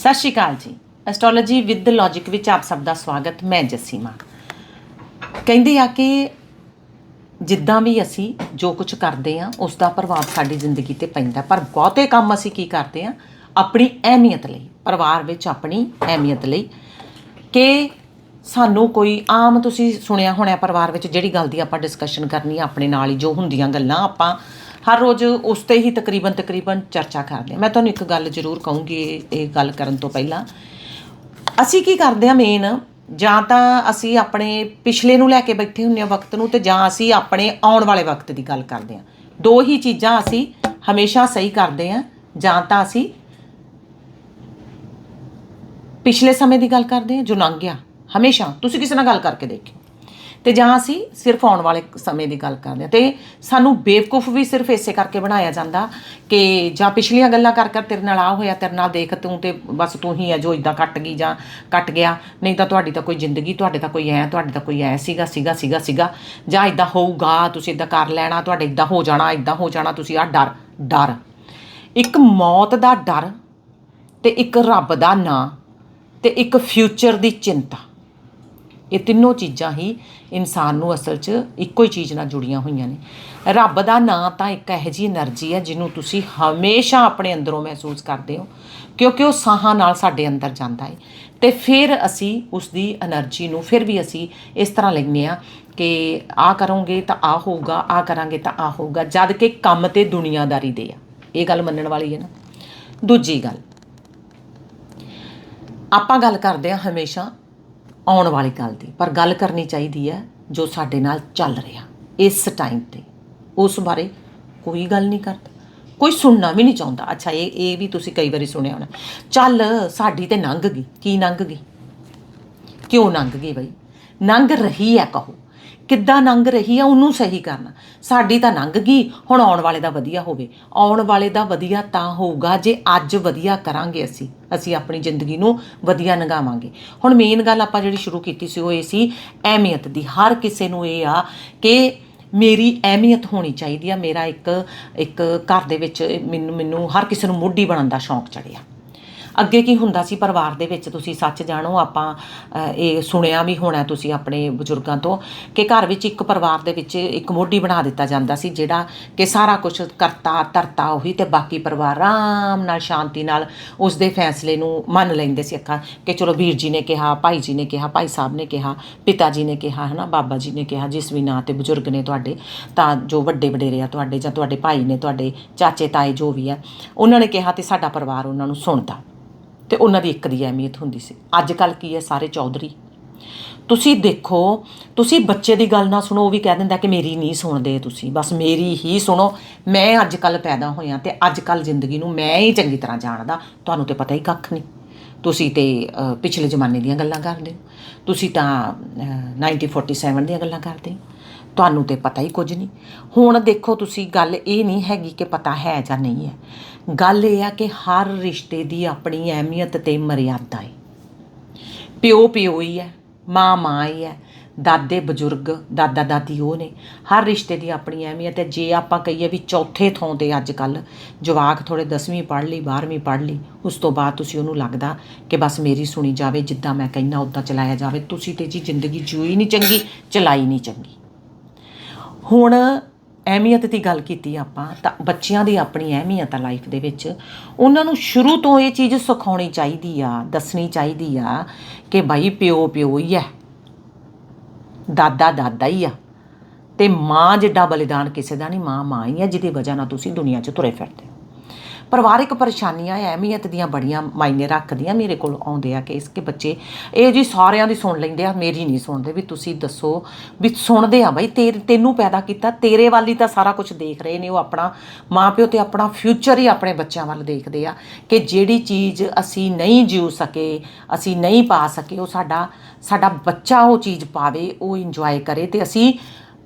ਸਤਿ ਸ਼੍ਰੀ ਅਕਾਲ ਜੀ। Astrology with logic ਵਿੱਚ ਆਪ ਸਭ ਦਾ ਸਵਾਗਤ, ਮੈਂ ਜਸੀਮਾ। ਕਹਿੰਦੇ ਆ ਕਿ ਜਿੱਦਾਂ ਵੀ ਅਸੀਂ ਜੋ ਕੁਝ ਕਰਦੇ ਆ, ਉਸ ਦਾ ਪ੍ਰਭਾਵ ਸਾਡੀ ਜ਼ਿੰਦਗੀ ਤੇ ਪੈਂਦਾ। ਪਰ ਬਹੁਤੇ ਕੰਮ ਅਸੀਂ ਕੀ ਕਰਦੇ ਆ? ਆਪਣੀ ਅਹਿਮੀਅਤ ਲਈ, ਪਰਿਵਾਰ ਵਿੱਚ ਆਪਣੀ ਅਹਿਮੀਅਤ ਲਈ ਕਿ ਸਾਨੂੰ ਕੋਈ ਆਮ ਤੁਸੀਂ ਸੁਣਿਆ ਹੋਣਾ ਪਰਿਵਾਰ ਵਿੱਚ ਜਿਹੜੀ ਗੱਲ ਦੀ ਆਪਾਂ ਡਿਸਕਸ਼ਨ ਕਰਨੀ ਆ, ਆਪਣੇ ਨਾਲ ਹੀ ਜੋ ਹੁੰਦੀਆਂ ਗੱਲਾਂ ਆਪਾਂ ਹਰ ਰੋਜ਼ ਉਸ ਤੇ ਹੀ ਤਕਰੀਬਨ ਤਕਰੀਬਨ ਚਰਚਾ ਕਰਦੇ ਹਾਂ। ਮੈਂ ਤੁਹਾਨੂੰ ਇੱਕ ਗੱਲ ਜ਼ਰੂਰ ਕਹੂੰਗੀ ਇਹ- ਗੱਲ ਕਰਨ ਤੋਂ ਪਹਿਲਾਂ। ਅਸੀਂ ਕੀ ਕਰਦੇ ਹਾਂ ਮੇਨ ਜਾਂ ਤਾਂ ਅਸੀਂ ਆਪਣੇ ਪਿਛਲੇ ਨੂੰ ਲੈ ਕੇ ਬੈਠੇ ਹੁੰਨੇ ਆ ਵਕਤ ਨੂੰ ਤੇ ਜਾਂ ਅਸੀਂ ਆਪਣੇ ਆਉਣ ਵਾਲੇ ਵਕਤ ਦੀ ਗੱਲ ਕਰਦੇ ਹਾਂ। ਦੋ ਹੀ ਚੀਜ਼ਾਂ ਅਸੀਂ ਹਮੇਸ਼ਾ ਸਹੀ ਕਰਦੇ ਹਾਂ, ਜਾਂ ਤਾਂ ਅਸੀਂ ਪਿਛਲੇ ਸਮੇਂ ਦੀ ਗੱਲ ਕਰਦੇ ਹਾਂ, ਜੋ ਲੰਘ ਗਿਆ। ਹਮੇਸ਼ਾ। ਤੁਸੀਂ ਕਿਸੇ ਨਾਲ ਗੱਲ ਕਰਕੇ ਦੇਖਿਓ। ਤੇ ਜਾਂ ਅਸੀਂ ਸਿਰਫ ਆਉਣ ਵਾਲੇ ਸਮੇਂ ਦੀ ਗੱਲ ਕਰਦੇ ਹਾਂ। ਤੇ ਸਾਨੂੰ ਬੇਵਕੂਫ ਵੀ ਸਿਰਫ ਇਸੇ ਕਰਕੇ ਬਣਾਇਆ ਜਾਂਦਾ ਕਿ ਜਾਂ ਪਿਛਲੀਆਂ ਗੱਲਾਂ ਕਰ ਕਰ ਤੇਰੇ ਨਾਲ ਆ ਹੋਇਆ, ਤੇਰੇ ਨਾਲ ਦੇਖ ਤੂੰ ਤੇ ਬਸ ਤੂੰ ਹੀ ਹੈ ਜੋ ਇਦਾਂ ਕੱਟ ਗਈ ਜਾਂ ਕੱਟ ਗਿਆ। ਨਹੀਂ ਤਾਂ ਤੁਹਾਡੀ ਤਾਂ ਕੋਈ ਜ਼ਿੰਦਗੀ, ਤੁਹਾਡੇ ਤਾਂ ਕੋਈ ਐ, ਤੁਹਾਡੇ ਤਾਂ ਕੋਈ ਐ ਸੀਗਾ ਸੀਗਾ ਸੀਗਾ ਸੀਗਾ। ਜਾਂ ਇਦਾਂ ਹੋਊਗਾ, ਤੁਸੀਂ ਇਦਾਂ ਕਰ ਲੈਣਾ, ਤੁਹਾਡੇ ਇਦਾਂ ਹੋ ਜਾਣਾ ਇਦਾਂ ਹੋ ਜਾਣਾ, ਤੁਸੀਂ ਆ ਡਰ ਡਰ। ਇੱਕ ਮੌਤ ਦਾ ਡਰ ਤੇ ਇੱਕ ਰੱਬ ਦਾ ਨਾਂ ਤੇ ਇੱਕ ਫਿਊਚਰ ਦੀ ਚਿੰਤਾ। ਇਹ ਤਿੰਨੋਂ ਚੀਜ਼ਾਂ ਹੀ ਇਨਸਾਨ ਨੂੰ ਅਸਲ 'ਚ ਇੱਕੋ ਹੀ ਚੀਜ਼ ਨਾਲ ਜੁੜੀਆਂ ਹੋਈਆਂ ਨੇ। ਰੱਬ ਦਾ ਨਾਂ ਤਾਂ ਇੱਕ ਇਹੋ ਜੀ એનર્ਜੀ ਹੈ ਜਿਹਨੂੰ ਤੁਸੀਂ ਹਮੇਸ਼ਾ ਆਪਣੇ ਅੰਦਰੋਂ ਮਹਿਸੂਸ ਕਰਦੇ ਹੋ, ਕਿਉਂਕਿ ਉਹ ਸਾਹਾਂ ਨਾਲ ਸਾਡੇ ਅੰਦਰ ਜਾਂਦਾ ਹੈ ਤੇ ਫਿਰ ਅਸੀਂ ਉਸ ਦੀ એનર્ਜੀ ਨੂੰ ਫਿਰ ਵੀ ਅਸੀਂ ਇਸ ਤਰ੍ਹਾਂ ਲੈਂਦੇ ਆ ਕਿ ਆ ਕਰੋਗੇ ਤਾਂ ਆ ਹੋਊਗਾ ਆ ਕਰਾਂਗੇ ਤਾਂ ਆ ਹੋਊਗਾ, ਜਦ ਕਿ ਕੰਮ ਤੇ ਦੁਨੀਆਦਾਰੀ ਦੇ ਆ। ਇਹ ਗੱਲ ਮੰਨਣ ਵਾਲੀ ਹੈ ਨਾ। ਦੂਜੀ ਗੱਲ, ਆਪਾਂ ਗੱਲ ਕਰਦੇ ਆ ਹਮੇਸ਼ਾ ਆਉਣ ਵਾਲੀ ਗੱਲ ਦੀ। ਪਰ ਗੱਲ ਕਰਨੀ ਚਾਹੀਦੀ ਹੈ ਜੋ ਸਾਡੇ ਨਾਲ ਚੱਲ ਰਿਹਾ ਇਸ ਟਾਈਮ ਤੇ। ਉਸ ਬਾਰੇ ਕੋਈ ਗੱਲ ਨਹੀਂ ਕਰਦਾ। ਕੋਈ ਸੁਣਨਾ ਵੀ ਨਹੀਂ ਚਾਹੁੰਦਾ। ਅੱਛਾ, ਇਹ ਇਹ ਵੀ ਤੁਸੀਂ ਕਈ ਵਾਰੀ ਸੁਣਿਆ ਹੋਣਾ। ਚੱਲ, ਸਾਡੀ ਤੇ ਲੰਘ ਗਈ। ਕੀ ਲੰਘ ਗਈ? ਕਿਉਂ ਲੰਘ ਗਈ ਬਈ? ਲੰਘ ਰਹੀ ਹੈ ਕਹੋ। ਕਿੱਦਾਂ ਲੰਘ ਰਹੀ ਆ, ਉਹਨੂੰ ਸਹੀ ਕਰਨਾ। ਸਾਡੀ ਤਾਂ ਲੰਘ ਗਈ, ਹੁਣ ਆਉਣ ਵਾਲੇ ਦਾ ਵਧੀਆ ਹੋਵੇ। ਆਉਣ ਵਾਲੇ ਦਾ ਵਧੀਆ ਤਾਂ ਹੋਊਗਾ, ਜੇ ਅੱਜ ਵਧੀਆ ਕਰਾਂਗੇ ਅਸੀਂ। ਅਸੀਂ ਆਪਣੀ ਜ਼ਿੰਦਗੀ ਨੂੰ ਵਧੀਆ ਲੰਘਾਵਾਂਗੇ ਹੁਣ ਮੇਨ ਗੱਲ ਆਪਾਂ ਜਿਹੜੀ ਸ਼ੁਰੂ ਕੀਤੀ ਸੀ, ਉਹ ਇਹ ਸੀ, ਅਹਿਮੀਅਤ ਦੀ। ਹਰ ਕਿਸੇ ਨੂੰ ਇਹ ਆ ਕਿ ਮੇਰੀ ਅਹਿਮੀਅਤ ਹੋਣੀ ਚਾਹੀਦੀ ਆ। ਮੇਰਾ ਇੱਕ ਇੱਕ ਘਰ ਦੇ ਵਿੱਚ ਮੈਨੂੰ ਮੈਨੂੰ ਹਰ ਕਿਸੇ ਨੂੰ ਮੋਢੀ ਬਣਨ ਦਾ ਸ਼ੌਂਕ ਚੜਿਆ। ਅੱਗੇ ਕੀ ਹੁੰਦਾ ਸੀ ਪਰਿਵਾਰ ਦੇ ਵਿੱਚ? ਤੁਸੀਂ ਸੱਚ ਜਾਣੋ, ਆਪਾਂ ਇਹ ਸੁਣਿਆ ਵੀ ਹੋਣਾ ਤੁਸੀਂ ਆਪਣੇ ਬਜ਼ੁਰਗਾਂ ਤੋਂ ਕਿ ਘਰ ਵਿੱਚ ਇੱਕ ਪਰਿਵਾਰ ਦੇ ਵਿੱਚ ਇੱਕ ਮੋਢੀ ਬਣਾ ਦਿੱਤਾ ਜਾਂਦਾ ਸੀ, ਜਿਹੜਾ ਕਿ ਸਾਰਾ ਕੁਝ ਕਰਤਾ, ਧਰਤਾ ਉਹੀ ਤੇ ਬਾਕੀ ਪਰਿਵਾਰ ਆਰਾਮ ਨਾਲ ਸ਼ਾਂਤੀ ਨਾਲ ਉਸ ਦੇ ਫੈਸਲੇ ਨੂੰ ਮੰਨ ਲੈਂਦੇ ਸੀ ਅੱਖਾਂ ਕਿ ਚਲੋ ਵੀਰ ਜੀ ਨੇ ਕਿਹਾ, ਭਾਈ ਜੀ ਨੇ ਕਿਹਾ, ਭਾਈ ਸਾਹਿਬ ਨੇ ਕਿਹਾ, ਪਿਤਾ ਜੀ ਨੇ ਕਿਹਾ, ਹਨਾ, ਬਾਬਾ ਜੀ ਨੇ ਕਿਹਾ, ਜਿਸ ਵੀ ਨਾਂ ਤੇ ਬਜ਼ੁਰਗ ਨੇ ਤੁਹਾਡੇ, ਤਾਂ ਜੋ ਵੱਡੇ ਵਡੇਰੇ ਆ ਤੁਹਾਡੇ ਜਾਂ ਤੁਹਾਡੇ ਭਾਈ ਨੇ, ਤੁਹਾਡੇ ਚਾਚੇ, ਤਾਏ ਜੋ ਵੀ ਆ, ਉਹਨਾਂ ਨੇ ਕਿਹਾ ਤੇ ਸਾਡਾ ਪਰਿਵਾਰ ਉਹਨਾਂ ਨੂੰ ਸੁਣਦਾ। ਤੇ ਉਹਨਾਂ ਦੀ ਇੱਕ ਦੀ ਅਹਿਮੀਅਤ ਹੁੰਦੀ ਸੀ। ਅੱਜ ਕੱਲ ਕੀ ਹੈ ਸਾਰੇ ਚੌਧਰੀ? ਤੁਸੀਂ ਦੇਖੋ ਤੁਸੀਂ ਬੱਚੇ ਦੀ ਗੱਲ ਨਾ ਸੁਣੋ ਉਹ ਵੀ ਕਹਿ ਦਿੰਦਾ ਕਿ ਮੇਰੀ ਨਹੀਂ ਸੁਣਦੇ ਤੁਸੀਂ। ਬਸ ਮੇਰੀ ਹੀ ਸੁਣੋ। ਮੈਂ ਅੱਜ ਕੱਲ ਪੈਦਾ ਹੋਇਆ ਤੇ ਅੱਜ ਕੱਲ ਜ਼ਿੰਦਗੀ ਨੂੰ ਮੈਂ ਹੀ ਚੰਗੀ ਤਰ੍ਹਾਂ ਜਾਣਦਾ। ਤੁਹਾਨੂੰ ਤੇ ਪਤਾ ਹੀ ਕੱਖ ਨਹੀਂ। ਤੁਸੀਂ ਤੇ ਪਿਛਲੇ ਜ਼ਮਾਨੇ ਦੀਆਂ ਗੱਲਾਂ ਕਰਦੇ ਹੋ। ਤੁਸੀਂ ਤਾਂ ਅ, 1947 ਦੀਆਂ ਗੱਲਾਂ ਕਰਦੇ ਹੋ। ਤੁਹਾਨੂੰ ਤੇ ਪਤਾ ਹੀ ਕੁਝ ਨਹੀਂ। ਹੁਣ ਦੇਖੋ ਤੁਸੀਂ, ਗੱਲ ਇਹ ਨਹੀਂ ਹੈਗੀ ਕਿ ਪਤਾ ਹੈ ਜਾਂ ਨਹੀਂ ਹੈ। ਗੱਲ ਇਹ ਆ ਕਿ ਹਰ ਰਿਸ਼ਤੇ ਦੀ ਆਪਣੀ ਅਹਿਮੀਅਤ ਤੇ ਮਰਿਆਦਾ ਹੈ ਪਿਓ ਪਿਓ ਹੀ ਹੈ, ਮਾਂ ਮਾਂ ਹੀ ਹੈ, ਦਾਦੇ ਬਜ਼ੁਰਗ, ਦਾਦਾ ਦਾਦੀ ਉਹ ਨੇ। ਹਰ ਰਿਸ਼ਤੇ ਦੀ ਆਪਣੀ ਅਹਿਮੀਅਤ ਹੈ। ਜੇ ਆਪਾਂ ਕਹੀਏ ਵੀ ਚੌਥੇ ਥਾਂ ਤੇ ਅੱਜ ਕੱਲ ਜਵਾਕ ਥੋੜੇ 10ਵੀਂ ਪੜ੍ਹ ਲਈ 12ਵੀਂ ਪੜ੍ਹ ਲਈ, ਉਸ ਤੋਂ ਬਾਅਦ ਤੁਸੀਂ ਉਹਨੂੰ ਲੱਗਦਾ ਕਿ ਬਸ ਮੇਰੀ ਸੁਣੀ ਜਾਵੇ, ਜਿੱਦਾਂ ਮੈਂ ਕਹਿੰਦਾ ਉਦਾਂ ਚਲਾਇਆ ਜਾਵੇ। ਤੁਸੀਂ ਤੇ ਜੀ ਜ਼ਿੰਦਗੀ ਜੂਈ ਨਹੀਂ ਚੰਗੀ, ਚਲਾਈ ਨਹੀਂ ਚੰਗੀ। ਹੁਣ ਅਹਿਮੀਅਤ ਦੀ ਗੱਲ ਕੀਤੀ ਆਪਾਂ, ਤਾਂ ਬੱਚਿਆਂ ਦੀ ਆਪਣੀ ਅਹਿਮੀਅਤ ਆ ਲਾਈਫ ਦੇ ਵਿੱਚ। ਉਹਨਾਂ ਨੂੰ ਸ਼ੁਰੂ ਤੋਂ ਇਹ ਚੀਜ਼ ਸਿਖਾਉਣੀ ਚਾਹੀਦੀ ਆ, ਦੱਸਣੀ ਚਾਹੀਦੀ ਆ ਕਿ ਭਾਈ ਪਿਓ ਪਿਓ ਹੀ ਹੈ ਦਾਦਾ ਦਾਦਾ ਹੀ ਆ। ਤੇ ਮਾਂ ਜਿੱਡਾ ਬਲੀਦਾਨ ਕਿਸੇ ਦਾ ਨਹੀਂ, ਮਾਂ ਮਾਂ ਹੀ ਆ, ਜਿਹਦੀ ਵਜ੍ਹਾ ਨਾਲ ਤੁਸੀਂ ਦੁਨੀਆ 'ਚ ਤੁਰੇ ਫਿਰਦੇ ਹੋ। ਪਰਿਵਾਰਿਕ ਪਰੇਸ਼ਾਨੀਆਂ, ਅਹਿਮੀਅਤ ਦੀਆਂ ਬੜੀਆਂ ਮਾਇਨੇ ਰੱਖਦੀਆਂ ਮੇਰੇ ਕੋਲ ਆਉਂਦੇ ਆ ਕਿ ਇਸ ਕਿ ਬੱਚੇ, ਇਹ ਜੀ ਸਾਰਿਆਂ ਦੀ ਸੁਣ ਲੈਂਦੇ ਆ, ਮੇਰੀ ਨਹੀਂ ਸੁਣਦੇ ਵੀ ਤੁਸੀਂ ਦੱਸੋ ਵੀ ਸੁਣਦੇ ਆ ਬਈ, ਤੇ ਤੈਨੂੰ ਪੈਦਾ ਕੀਤਾ, ਤੇਰੇ ਵੱਲ ਹੀ ਤਾਂ ਸਾਰਾ ਕੁਝ ਦੇਖ ਰਹੇ ਨੇ, ਉਹ ਆਪਣਾ ਮਾਪਿਓ ਤੇ ਆਪਣਾ ਫਿਊਚਰ ਹੀ ਆਪਣੇ ਬੱਚਿਆਂ ਵੱਲ ਦੇਖਦੇ ਆ ਕਿ ਜਿਹੜੀ ਚੀਜ਼ ਅਸੀਂ ਨਹੀਂ ਜਿਉ ਸਕੇ, ਅਸੀਂ ਨਹੀਂ ਪਾ ਸਕੇ, ਉਹ ਸਾਡਾ ਸਾਡਾ ਬੱਚਾ ਉਹ ਚੀਜ਼ ਪਾਵੇ, ਉਹ ਇੰਜੋਏ ਕਰੇ ਤੇ ਅਸੀਂ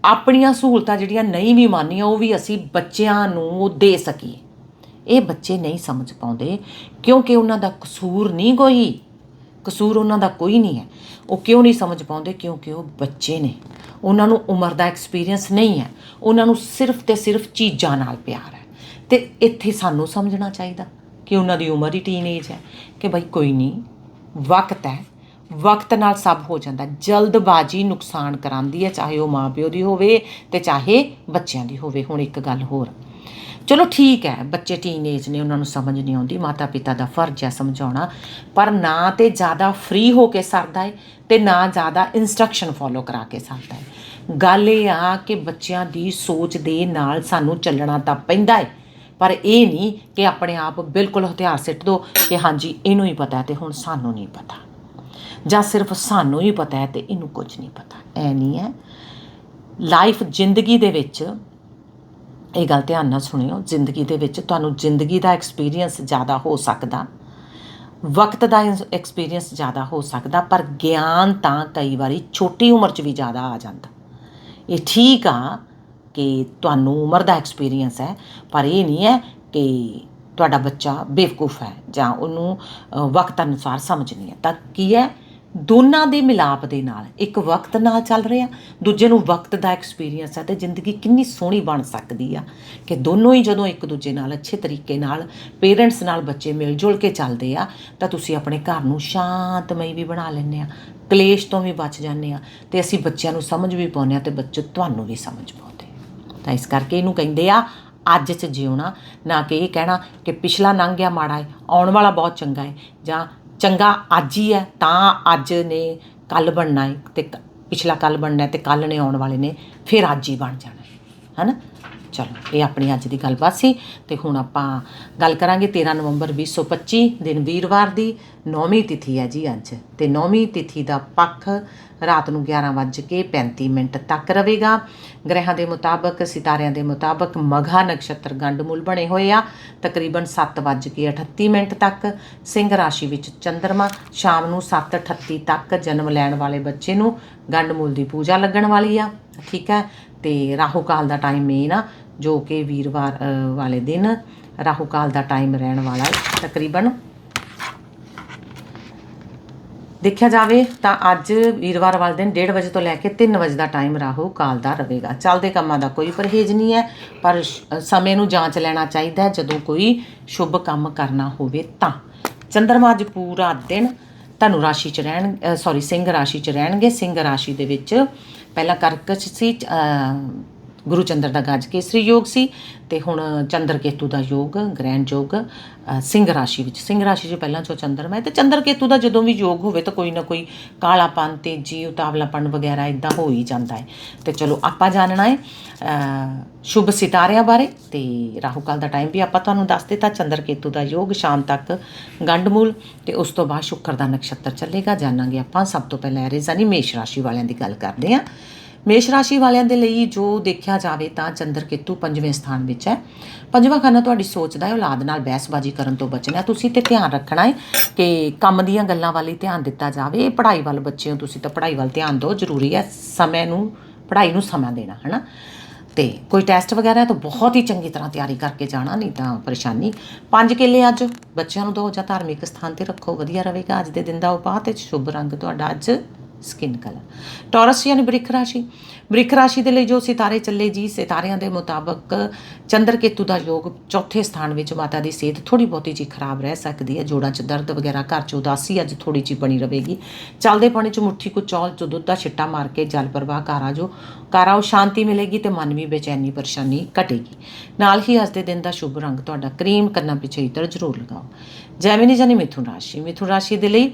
ਆਪਣੀਆਂ ਸਹੂਲਤਾਂ ਜਿਹੜੀਆਂ ਨਹੀਂ ਵੀ ਮੰਨੀਆਂ, ਉਹ ਵੀ ਅਸੀਂ ਬੱਚਿਆਂ ਨੂੰ ਦੇ ਸਕੀਏ। ਇਹ ਬੱਚੇ ਨਹੀਂ ਸਮਝ ਪਾਉਂਦੇ ਕਿਉਂਕਿ ਉਹਨਾਂ ਦਾ ਕਸੂਰ ਨਹੀਂ ਕੋਈ। ਕਸੂਰ ਉਹਨਾਂ ਦਾ ਕੋਈ ਨਹੀਂ ਹੈ। ਉਹ ਕਿਉਂ ਨਹੀਂ ਸਮਝ ਪਾਉਂਦੇ? ਕਿਉਂਕਿ ਉਹ ਬੱਚੇ ਨੇ। ਉਹਨਾਂ ਨੂੰ ਉਮਰ ਦਾ ਐਕਸਪੀਰੀਅੰਸ ਨਹੀਂ ਹੈ। ਉਹਨਾਂ ਨੂੰ ਸਿਰਫ ਤੇ ਸਿਰਫ ਚੀਜ਼ਾਂ ਨਾਲ ਪਿਆਰ ਹੈ। ਤੇ ਇੱਥੇ ਸਾਨੂੰ ਸਮਝਣਾ ਚਾਹੀਦਾ ਕਿ ਉਹਨਾਂ ਦੀ ਉਮਰ ਹੀ ਟੀਨੇਜ ਹੈ ਕਿ ਭਾਈ ਕੋਈ ਨਹੀਂ, ਵਕਤ ਹੈ। ਵਕਤ ਨਾਲ ਸਭ ਹੋ ਜਾਂਦਾ। ਜਲਦਬਾਜ਼ੀ ਨੁਕਸਾਨ ਕਰਾਉਂਦੀ ਹੈ, ਚਾਹੇ ਉਹ ਮਾਪਿਓ ਦੀ ਹੋਵੇ ਤੇ ਚਾਹੇ ਬੱਚਿਆਂ ਦੀ ਹੋਵੇ। ਹੁਣ ਇੱਕ ਗੱਲ ਹੋਰ। ਚਲੋ ਠੀਕ ਹੈ, ਬੱਚੇ ਟੀਨੇਜ ਨੇ, ਉਹਨਾਂ ਨੂੰ ਸਮਝ ਨਹੀਂ ਆਉਂਦੀ ਮਾਤਾ ਪਿਤਾ ਦਾ ਫਰਜ਼ ਹੈ ਸਮਝਾਉਣਾ। ਪਰ ਨਾ ਤੇ ਜ਼ਿਆਦਾ ਫ੍ਰੀ ਹੋ ਕੇ ਸਰਦਾ ਹੈ ਤੇ ਨਾ ਜ਼ਿਆਦਾ ਇਨਸਟਰਕਸ਼ਨ ਫੋਲੋ ਕਰਾ ਕੇ ਸਰਦਾ ਹੈ ਗੱਲ ਇਹ ਆ ਕਿ ਬੱਚਿਆਂ ਦੀ ਸੋਚ ਦੇ ਨਾਲ ਸਾਨੂੰ ਚੱਲਣਾ ਤਾਂ ਪੈਂਦਾ ਹੈ ਪਰ ਇਹ ਨਹੀਂ ਕਿ ਆਪਣੇ ਆਪ ਬਿਲਕੁਲ ਹਥਿਆਰ ਸਿੱਟ ਦੋ ਕਿ ਹਾਂਜੀ, ਇਹਨੂੰ ਹੀ ਪਤਾ ਹੈ ਤੇ ਹੁਣ ਸਾਨੂੰ ਨਹੀਂ ਪਤਾ। ਜਾਂ ਸਿਰਫ ਸਾਨੂੰ ਹੀ ਪਤਾ ਹੈ ਤੇ ਇਹਨੂੰ ਕੁਝ ਨਹੀਂ ਪਤਾ। ਐ ਨਹੀਂ ਹੈ। ਲਾਈਫ ਜ਼ਿੰਦਗੀ ਦੇ ਵਿੱਚ ਇਹ ਗੱਲ ਧਿਆਨ ਨਾਲ ਸੁਣਿਓ, ਜ਼ਿੰਦਗੀ ਦੇ ਵਿੱਚ ਤੁਹਾਨੂੰ ਜ਼ਿੰਦਗੀ ਦਾ ਐਕਸਪੀਰੀਅੰਸ ਜ਼ਿਆਦਾ ਹੋ ਸਕਦਾ, ਵਕਤ ਦਾ ਐਕਸਪੀਰੀਅੰਸ ਜ਼ਿਆਦਾ ਹੋ ਸਕਦਾ, ਪਰ ਗਿਆਨ ਤਾਂ ਕਈ ਵਾਰੀ ਛੋਟੀ ਉਮਰ 'ਚ ਵੀ ਜ਼ਿਆਦਾ ਆ ਜਾਂਦਾ। ਇਹ ਠੀਕ ਆ ਕਿ ਤੁਹਾਨੂੰ ਉਮਰ ਦਾ ਐਕਸਪੀਰੀਅੰਸ ਹੈ, ਪਰ ਇਹ ਨਹੀਂ ਹੈ ਕਿ ਤੁਹਾਡਾ ਬੱਚਾ ਬੇਵਕੂਫ ਹੈ ਜਾਂ ਉਹਨੂੰ ਵਕਤ ਅਨੁਸਾਰ ਸਮਝ ਨਹੀਂ ਹੈ। ਤਾਂ ਕੀ ਹੈ? ਦੋਨਾਂ ਦੇ ਮਿਲਾਪ ਦੇ ਨਾਲ ਇੱਕ ਵਕਤ ਨਾਲ ਚੱਲ ਰਿਹਾ, ਦੂਜੇ ਨੂੰ ਵਕਤ ਦਾ ਐਕਸਪੀਰੀਅੰਸ ਹੈ ਤੇ ਜ਼ਿੰਦਗੀ ਕਿੰਨੀ ਸੋਹਣੀ ਬਣ ਸਕਦੀ ਆ ਕਿ ਦੋਨੋਂ ਹੀ ਜਦੋਂ ਇੱਕ ਦੂਜੇ ਨਾਲ ਅੱਛੇ ਤਰੀਕੇ ਨਾਲ ਪੇਰੈਂਟਸ ਨਾਲ ਬੱਚੇ ਮਿਲ ਜੁਲ ਕੇ ਚੱਲਦੇ ਆ, ਤਾਂ ਤੁਸੀਂ ਆਪਣੇ ਘਰ ਨੂੰ ਸ਼ਾਂਤਮਈ ਵੀ ਬਣਾ ਲੈਂਦੇ ਆ, ਕਲੇਸ਼ ਤੋਂ ਵੀ ਬਚ ਜਾਂਦੇ ਆ ਤੇ ਅਸੀਂ ਬੱਚਿਆਂ ਨੂੰ ਸਮਝ ਵੀ ਪਾਉਂਦੇ ਆ ਤੇ ਬੱਚੇ ਤੁਹਾਨੂੰ ਵੀ ਸਮਝ ਪਾਉਂਦੇ ਤਾਂ ਇਸ ਕਰਕੇ ਇਹਨੂੰ ਕਹਿੰਦੇ ਆ, ਅੱਜ 'ਚ ਜਿਉਣਾ, ਨਾ ਕਿ ਇਹ ਕਹਿਣਾ ਕਿ ਪਿਛਲਾ ਲੰਘ ਗਿਆ ਮਾੜਾ ਹੈ ਆਉਣ ਵਾਲਾ ਬਹੁਤ ਚੰਗਾ ਹੈ ਜਾਂ ਚੰਗਾ ਅੱਜ ਹੀ ਹੈ, ਤਾਂ ਅੱਜ ਨੇ ਕੱਲ ਬਣਨਾ ਹੈ ਤੇ ਪਿਛਲਾ ਕੱਲ ਬਣਨਾ ਹੈ ਤੇ ਕੱਲ ਨੇ ਆਉਣ ਵਾਲੇ ਨੇ, ਫਿਰ ਅੱਜ ਹੀ ਬਣ ਜਾਣਾ ਹੈ। ਹੈਨਾ? ਚਲੋ, ਇਹ ਆਪਣੀ ਅੱਜ ਦੀ ਗੱਲਬਾਤ ਸੀ ਤੇ ਹੁਣ ਆਪਾਂ ਗੱਲ ਕਰਾਂਗੇ 13 ਨਵੰਬਰ 2025 ਦਿਨ ਵੀਰਵਾਰ ਦੀ, ਨੌਵੀਂ ਤਿਥੀ ਹੈ ਜੀ ਅੱਜ ਤੇ ਨੌਵੀਂ ਤਿਥੀ ਦਾ ਪੱਖ ਰਾਤ ਨੂੰ 11:35 ਮਿੰਟ ਤੱਕ ਰਹੇਗਾ। ਗ੍ਰਹਿਾਂ ਦੇ ਮੁਤਾਬਕ, ਸਿਤਾਰਿਆਂ ਦੇ ਮੁਤਾਬਕ ਮਘਾ ਨਕਸ਼ਤਰ ਗੰਡਮੂਲ ਬਣੇ ਹੋਏ ਆ। ਤਕਰੀਬਨ 7:38 ਮਿੰਟ ਤੱਕ ਸਿੰਘ ਰਾਸ਼ੀ ਵਿੱਚ ਚੰ드ਰਮਾ ਸ਼ਾਮ ਨੂੰ 7:38 ਤੱਕ ਜਨਮ ਲੈਣ ਵਾਲੇ ਬੱਚੇ ਨੂੰ ਗੰਡਮੂਲ ਦੀ ਪੂਜਾ ਲੱਗਣ ਵਾਲੀ ਆ। ਠੀਕ ਹੈ, ਤੇ ਰਾਹੂ ਕਾਲ ਦਾ ਟਾਈਮ ਮੇਨ ਆ। ਜੋ ਕਿ ਵੀਰਵਾਰ ਵਾਲੇ ਦਿਨ ਰਾਹੂ ਕਾਲ ਦਾ ਟਾਈਮ ਰਹਿਣ ਵਾਲਾ ਹੈ, ਤਕਰੀਬਨ। ਦੇਖਿਆ ਜਾਵੇ ਤਾਂ ਅੱਜ ਵੀਰਵਾਰ ਵਾਲੇ ਦਿਨ 1:30 ਵਜੇ ਤੋਂ ਲੈ ਕੇ 3 ਵਜੇ ਦਾ ਟਾਈਮ ਰਾਹੂ ਕਾਲ ਦਾ ਰਹੇਗਾ। ਚੱਲਦੇ ਕੰਮਾਂ ਦਾ ਕੋਈ ਪਰਹੇਜ਼ ਨਹੀਂ ਹੈ, ਪਰ ਸਮੇਂ ਨੂੰ ਜਾਂਚ ਲੈਣਾ ਚਾਹੀਦਾ ਜਦੋਂ ਕੋਈ ਸ਼ੁਭ ਕੰਮ ਕਰਨਾ ਹੋਵੇ ਤਾਂ। ਚੰਦਰਮਾ ਅੱਜ ਪੂਰਾ ਦਿਨ ਧਨੁ ਰਾਸ਼ੀ ਚ ਰਹਿਣ ਸੌਰੀ ਸਿੰਘ ਰਾਸ਼ੀ ਚ ਰਹਿਣਗੇ। ਸਿੰਘ ਰਾਸ਼ੀ ਦੇ ਵਿੱਚ ਪਹਿਲਾਂ ਕਰਕਸ਼ ਸੀ ਗੁਰੂ ਚੰਦਰ ਦਾ ਗੱਜ ਕੇਸਰੀ ਯੋਗ ਸੀ ਤੇ ਹੁਣ ਚੰਦਰ ਕੇਤੂ ਦਾ ਯੋਗ, ਗ੍ਰਹਿਣ ਯੋਗ ਸਿੰਘ ਰਾਸ਼ੀ ਵਿੱਚ। ਸਿੰਘ ਰਾਸ਼ੀ 'ਚ ਪਹਿਲਾਂ ਜੋ ਚੰਦਰਮਾ ਹੈ ਤੇ ਚੰਦਰ ਕੇਤੂ ਦਾ ਜਦੋਂ ਵੀ ਯੋਗ ਹੋਵੇ ਤਾਂ ਕੋਈ ਨਾ ਕੋਈ ਕਾਲਾਪਨ ਤੇਜੀ ਉਤਾਵਲਾਪਨ ਵਗੈਰਾ ਇਦਾਂ ਹੋ ਹੀ ਜਾਂਦਾ ਹੈ। ਤੇ ਚਲੋ ਆਪਾਂ ਜਾਣਨਾ ਹੈ ਸ਼ੁਭ ਸਿਤਾਰਿਆਂ ਬਾਰੇ ਤੇ ਰਾਹੂ ਕਾਲ ਦਾ ਟਾਈਮ ਵੀ ਆਪਾਂ ਤੁਹਾਨੂੰ ਦੱਸ ਦਿੱਤਾ। ਚੰਦਰ ਕੇਤੂ ਦਾ ਯੋਗ ਸ਼ਾਮ ਤੱਕ ਗੰਡਮੂਲ ਤੇ ਉਸ ਤੋਂ ਬਾਅਦ ਸ਼ੁੱਕਰ ਦਾ ਨਕਸ਼ਤਰ ਚੱਲੇਗਾ। ਜਾਣਾਂਗੇ ਆਪਾਂ ਸਭ ਤੋਂ ਪਹਿਲਾਂ ਐਰੀਜ਼ ਯਾਨੀ ਮੇਸ਼ ਰਾਸ਼ੀ ਵਾਲਿਆਂ ਦੀ ਗੱਲ ਕਰਦੇ ਹਾਂ। ਮੇਸ਼ ਰਾਸ਼ੀ ਵਾਲਿਆਂ ਦੇ ਲਈ ਜੋ ਦੇਖਿਆ ਜਾਵੇ ਤਾਂ ਚੰਦਰ ਕੇਤੂ ਪੰਜਵੇਂ ਸਥਾਨ ਵਿੱਚ ਹੈ। ਪੰਜਵਾਂ ਖਾਨਾ ਤੁਹਾਡੀ ਸੋਚ ਦਾ ਹੈ, ਔਲਾਦ ਨਾਲ ਬਹਿਸਬਾਜ਼ੀ ਕਰਨ ਤੋਂ ਬਚਣਾ ਤੁਸੀਂ ਤੇ ਧਿਆਨ ਰੱਖਣਾ ਹੈ ਕਿ ਕੰਮ ਦੀਆਂ ਗੱਲਾਂ ਵੱਲ ਹੀ ਧਿਆਨ ਦਿੱਤਾ ਜਾਵੇ। ਪੜ੍ਹਾਈ ਵੱਲ ਬੱਚੇ ਹੋ, ਤੁਸੀਂ ਤਾਂ ਪੜ੍ਹਾਈ ਵੱਲ ਧਿਆਨ ਦਿਓ। ਜ਼ਰੂਰੀ ਹੈ ਸਮੇਂ ਨੂੰ, ਪੜ੍ਹਾਈ ਨੂੰ ਸਮਾਂ ਦੇਣਾ ਹੈ ਨਾ ਤੇ ਕੋਈ ਟੈਸਟ ਵਗੈਰਾ ਹੈ ਤਾਂ ਬਹੁਤ ਹੀ ਚੰਗੀ ਤਰ੍ਹਾਂ ਤਿਆਰੀ ਕਰਕੇ ਜਾਣਾ, ਨਹੀਂ ਤਾਂ ਪਰੇਸ਼ਾਨੀ। ਪੰਜ ਕੇਲੇ ਅੱਜ, ਬੱਚਿਆਂ ਨੂੰ ਦਿਓ ਜਾਂ ਧਾਰਮਿਕ ਸਥਾਨ ਤੇ ਰੱਖੋ, ਵਧੀਆ ਰਹੇਗਾ। ਅੱਜ ਦੇ ਦਿਨ ਦਾ ਉਪਾਅ ਤੇ ਸ਼ੁਭ ਰੰਗ ਤੁਹਾਡਾ ਅੱਜ ਸਕਿਨ ਕਲਰ ਟੌਰਸ ਯਾਨੀ ਬ੍ਰਿਖ ਰਾਸ਼ੀ ਬ੍ਰਿਖ ਰਾਸ਼ੀ ਦੇ ਲਈ ਜੋ ਸਿਤਾਰੇ ਚੱਲੇ ਜੀ, ਸਿਤਾਰਿਆਂ ਦੇ ਮੁਤਾਬਕ ਚੰਦਰ ਕੇਤੂ ਦਾ ਯੋਗ ਚੌਥੇ ਸਥਾਨ ਵਿੱਚ ਮਾਤਾ ਦੀ ਸਿਹਤ ਥੋੜੀ ਬਹੁਤੀ ਜੀ ਖਰਾਬ ਰਹਿ ਸਕਦੀ ਹੈ। ਜੋੜਾਂ 'ਚ ਦਰਦ ਵਗੈਰਾ, ਘਰ 'ਚ ਉਦਾਸੀ ਅੱਜ ਥੋੜੀ ਜੀ ਬਣੀ ਰਹੇਗੀ। ਚੱਲਦੇ ਪਾਣੀ 'ਚ ਮੁੱਠੀ, ਕੁ ਚੌਲ 'ਚ ਦੁੱਧ ਦਾ ਛਿੱਟਾ ਮਾਰ ਕੇ ਜਲ ਪ੍ਰਵਾਹ ਘਰ ਆ ਜੋ ਘਰ ਉਹ ਸ਼ਾਂਤੀ ਮਿਲੇਗੀ ਤੇ ਮਨ ਵੀ ਬੇਚੈਨੀ ਪਰੇਸ਼ਾਨੀ ਘਟੇਗੀ। ਨਾਲ ਹੀ ਅੱਜ ਦੇ ਦਿਨ ਦਾ ਸ਼ੁਭ ਰੰਗ ਤੁਹਾਡਾ ਕਰੀਮ ਕੰਨਾਂ ਪਿੱਛੇ ਇਤਰ ਜ਼ਰੂਰ ਲਗਾਓ। ਜੈਮਿਨੀ ਜਾਨੀ ਮਿਥੁਨ ਰਾਸ਼ੀ। ਮਿਥੁਨ ਰਾਸ਼ੀ ਦੇ ਲਈ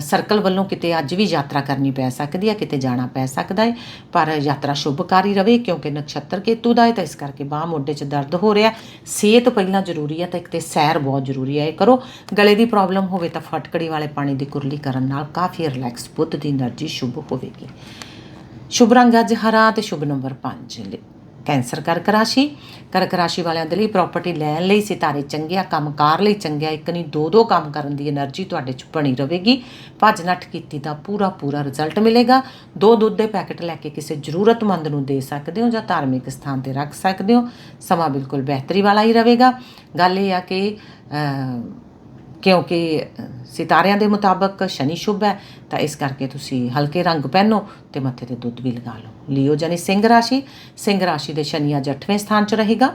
ਸਰਕਲ ਵੱਲੋਂ ਕਿਤੇ ਅੱਜ ਵੀ ਯਾਤਰਾ ਕਰਨੀ ਪੈ ਸਕਦੀ ਹੈ, ਕਿਤੇ ਜਾਣਾ ਪੈ ਸਕਦਾ ਹੈ, ਪਰ ਯਾਤਰਾ ਸ਼ੁਭਕਾਰੀ ਰਹੇ ਕਿਉਂਕਿ ਨਕਸ਼ਤਰ ਕੇਤੂ ਦਾ ਹੈ, ਤਾਂ ਇਸ ਕਰਕੇ ਬਾਹ ਮੋਢੇ 'ਚ ਦਰਦ ਹੋ ਰਿਹਾ। ਸਿਹਤ ਪਹਿਲਾਂ ਜ਼ਰੂਰੀ ਹੈ, ਤਾਂ ਇੱਕ ਤੇ ਸੈਰ ਬਹੁਤ ਜ਼ਰੂਰੀ ਹੈ, ਇਹ ਕਰੋ। ਗਲੇ ਦੀ ਪ੍ਰੋਬਲਮ ਹੋਵੇ ਤਾਂ ਫਟਕੜੀ ਵਾਲੇ ਪਾਣੀ ਦੀ ਕੁਰਲੀ ਕਰਨ ਨਾਲ ਕਾਫੀ ਰਿਲੈਕਸ ਬੁੱਧ ਦੀ એનર્ਜੀ ਸ਼ੁਭ ਹੋਵੇਗੀ। ਸ਼ੁਭ ਰੰਗ ਅੱਜ ਹਰਾ ਤੇ ਸ਼ੁਭ ਨੰਬਰ 5 ਕੈਂਸਰ ਕਰਕ ਰਾਸ਼ੀ। ਕਰਕ ਰਾਸ਼ੀ ਵਾਲਿਆਂ ਦੇ ਲਈ ਪ੍ਰਾਪਰਟੀ ਲੈਣ ਲਈ ਸਿਤਾਰੇ ਚੰਗੇ ਆ ਕੰਮ ਕੰਮਕਾਰ ਲਈ ਚੰਗੇ ਆ ਇੱਕ ਨਹੀਂ ਦੋ ਦੋ ਕੰਮ ਕਰਨ ਦੀ એનર્ਜੀ ਤੁਹਾਡੇ ਚ ਬਣੀ ਰਹੇਗੀ। ਭੱਜ ਨੱਠ ਕੀਤੀ ਦਾ ਪੂਰਾ ਪੂਰਾ ਰਿਜ਼ਲਟ ਮਿਲੇਗਾ। ਦੋ ਦੁੱਧ ਦੇ ਪੈਕਟ ਲੈ ਕੇ ਕਿਸੇ ਜ਼ਰੂਰਤਮੰਦ ਨੂੰ ਦੇ ਸਕਦੇ ਹੋ ਜਾਂ ਧਾਰਮਿਕ ਸਥਾਨ ਤੇ ਰੱਖ ਸਕਦੇ ਹੋ। ਸਮਾਂ ਬਿਲਕੁਲ ਬਿਹਤਰੀ ਵਾਲਾ ਹੀ ਰਹੇਗਾ। ਗੱਲ ਇਹ ਆ ਕਿ ਕਿਉਂਕਿ ਸਿਤਾਰਿਆਂ ਦੇ ਮੁਤਾਬਕ ਸ਼ਨੀ ਸ਼ੁਭ ਹੈ, ਤਾਂ ਇਸ ਕਰਕੇ ਤੁਸੀਂ ਹਲਕੇ ਰੰਗ ਪਹਿਨੋ ਤੇ ਮੱਥੇ ਤੇ ਦੁੱਧ ਵੀ ਲਗਾ ਲਓ। ਲਿਓ ਜਾਨੀ ਸਿੰਘ ਰਾਸ਼ੀ। ਸਿੰਘ ਰਾਸ਼ੀ ਦੇ ਸ਼ਨੀ ਅੱਜ 8ਵੇਂ ਸਥਾਨ 'ਚ ਰਹੇਗਾ।